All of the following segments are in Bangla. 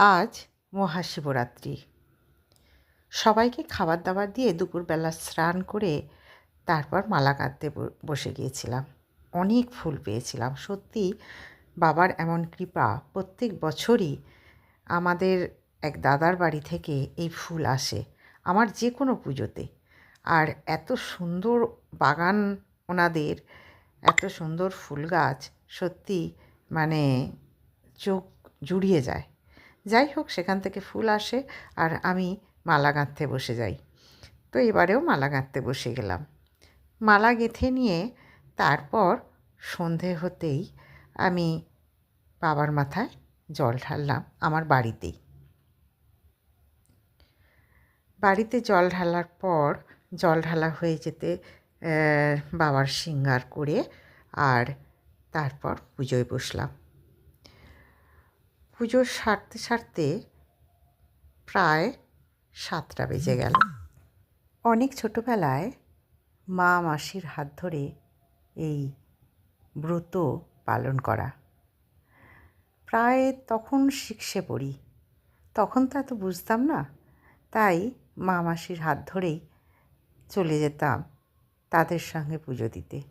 আজ মহাশিবরাত্রি। সবাইকে খাবার দাবার দিয়ে দুপুরবেলা স্নান করে তারপর মালা কাঁদতে বসে গিয়েছিলাম। অনেক ফুল পেয়েছিলাম। সত্যি বাবার এমন কৃপা প্রত্যেক বছরই আমাদের এক দাদার বাড়ি থেকে এই ফুল আসে আমার যে কোনো পুজোতে। আর এত সুন্দর বাগান ওনাদের, এত সুন্দর ফুল গাছ সত্যি মানে চোখ জুড়িয়ে যায়। যাই হোক, সেখান থেকে ফুল আসে আর আমি মালা গাঁথতে বসে যাই। তো এবারেও মালা গাঁথতে বসে গেলাম। মালা গেঁথে নিয়ে তারপর সন্ধে হতেই আমি বাবার মাথায় জল ঢাললাম আমার বাড়িতেই। বাড়িতে জল ঢালার পর জল ঢালা হয়ে যেতে বাবার সিঙ্গার করে আর তারপর পুজোয় বসলাম। পুজো সারতে সারতে প্রায় সাতটা বেজে গেল। অনেক ছোটোবেলায় মা মাসির হাত ধরে এই ব্রত পালন করা। প্রায় তখন শিখছে পড়ি। তখন তো এত বুঝতাম না। তাই মা মাসির হাত ধরেই চলে যেতাম তাদের সঙ্গে পুজো দিতে।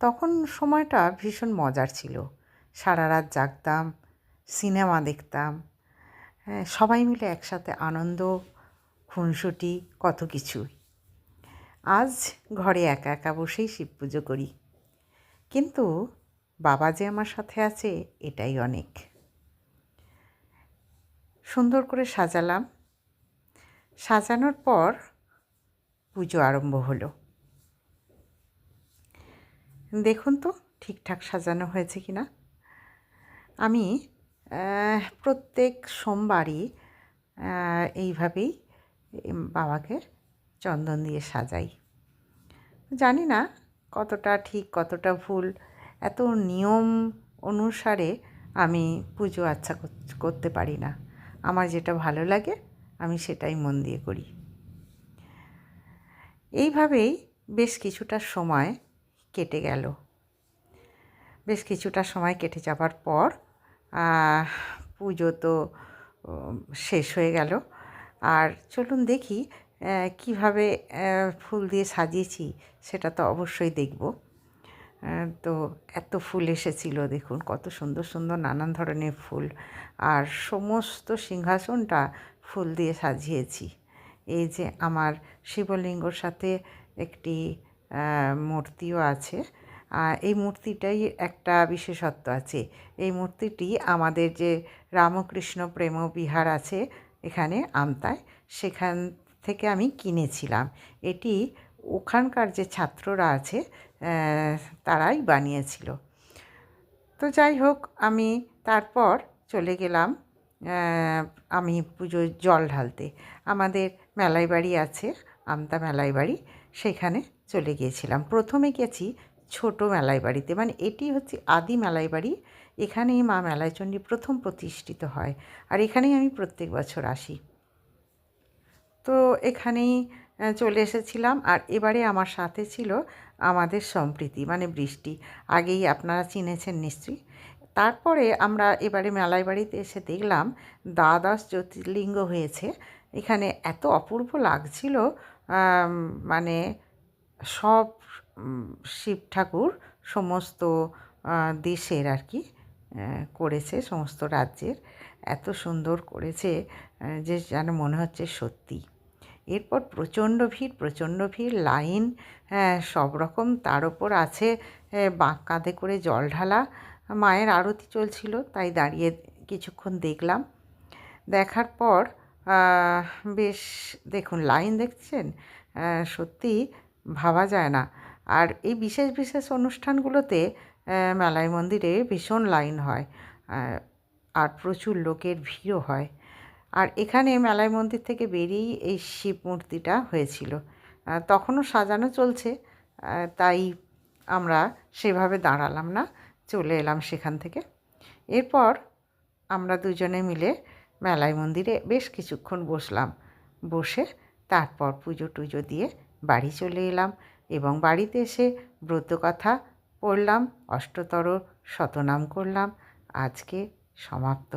তখন সময়টা ভীষণ মজার ছিল। সারা রাত জাগতাম সিনেমা দেখতাম। হ্যাঁ সবাই মিলে একসাথে আনন্দ, খুনসুটি, কত কিছুই। আজ ঘরে একা একা বসেই শিব পুজো করি। কিন্তু বাবা যে আমার সাথে আছে, এটাই অনেক। সুন্দর করে সাজালাম। সাজানোর পর পুজো আরম্ভ হলো। দেখুন তো, ঠিকঠাক সাজানো হয়েছে কি না আমি প্রত্যেক সোমবারই এইভাবেই বাবাকে চন্দন দিয়ে সাজাই। জানি না কতটা ঠিক, কতটা ভুল, এত নিয়ম অনুসারে আমি পুজো আচ্ছা করতে পারি না। আমার যেটা ভালো লাগে, আমি সেটাই মন দিয়ে করি। এইভাবেই বেশ কিছুটা সময় কেটে গেল। বেশ কিছুটা সময় কেটে যাবার পর পুজো তো শেষ হয়ে গেল। আর চলুন দেখি কীভাবে ফুল দিয়ে সাজিয়েছি সেটা তো অবশ্যই দেখব। তো এত ফুল এসেছিল, দেখুন কত সুন্দর সুন্দর নানান ধরনের ফুল। আর সমস্ত সিংহাসনটা ফুল দিয়ে সাজিয়েছি। এই যে আমার শিবলিঙ্গর সাথে একটি মূর্তিও আছে। এই মূর্তিটাই একটা বিশেষত্ব আছে। এই মূর্তিটি আমাদের যে রামকৃষ্ণ প্রেম বিহার আছে এখানে আমতায়, সেখান থেকে আমি কিনেছিলাম। এটি ওখানকার যে ছাত্ররা আছে তারাই বানিয়েছিল। তো যাই হোক, আমি তারপর চলে গেলাম আমি পুজোর জল ঢালতে। আমাদের মেলাই বাড়ি আছে, আমতা মেলাই বাড়ি সেখানে চলে গিয়েছিলাম। প্রথমে গেছি ছোট মেলাই বাড়িতে। মানে এটি হচ্ছে আদি মেলাই বাড়ি। এখানেই মা মেলাইচণ্ডী প্রথম প্রতিষ্ঠিত হয়। আর এখানেই আমি প্রত্যেক বছর আসি। তো এখানেই চলে এসেছিলাম। আর এবারে আমার সাথে ছিল আমাদের সম্প্রীতি মানে বৃষ্টি। আগেই আপনারা চিনেছেন নিশ্চয়ই। তারপরে আমরা এবারে মেলাই বাড়িতে এসে দেখলাম, দ্বাদশ জ্যোতির্লিঙ্গ হয়েছে। এখানে এত অপূর্ব লাগছিল মানে সব শিব ঠাকুর সমস্ত দেশের আর কি করেছে সমস্ত রাজ্যের। এত সুন্দর করেছে যে যেন মনে হচ্ছে সত্যি। এরপর প্রচণ্ড ভিড় প্রচণ্ড ভিড় লাইন হ্যাঁ, সব রকম। তার ওপর আছে বাঁক কাঁধে করে জল ঢালা। মায়ের আরতি চলছিল তাই দাঁড়িয়ে কিছুক্ষণ দেখলাম। দেখার পর বেশ দেখুন লাইন দেখছেন? সত্যি ভাবা যায় না। আর এই বিশেষ বিশেষ অনুষ্ঠানগুলোতে মেলায় মন্দিরে ভীষণ লাইন হয় আর প্রচুর লোকের ভিড়ও হয়। আর এখানে মেলায় মন্দির থেকে বেরিয়েই এই শিব মূর্তিটা হয়েছিল। তখনও সাজানো চলছে তাই আমরা সেভাবে দাঁড়ালাম না, চলে এলাম সেখান থেকে। এরপর আমরা দুজনে মিলে মেলায় মন্দিরে বেশ কিছুক্ষণ বসলাম। বসে তারপর পুজো টুজো দিয়ে বাড়ি চলে এলাম। এবং বাড়িতে এসে ব্রতকথা পড়লাম অষ্টতর শতনাম করলাম। আজকে সমাপ্ত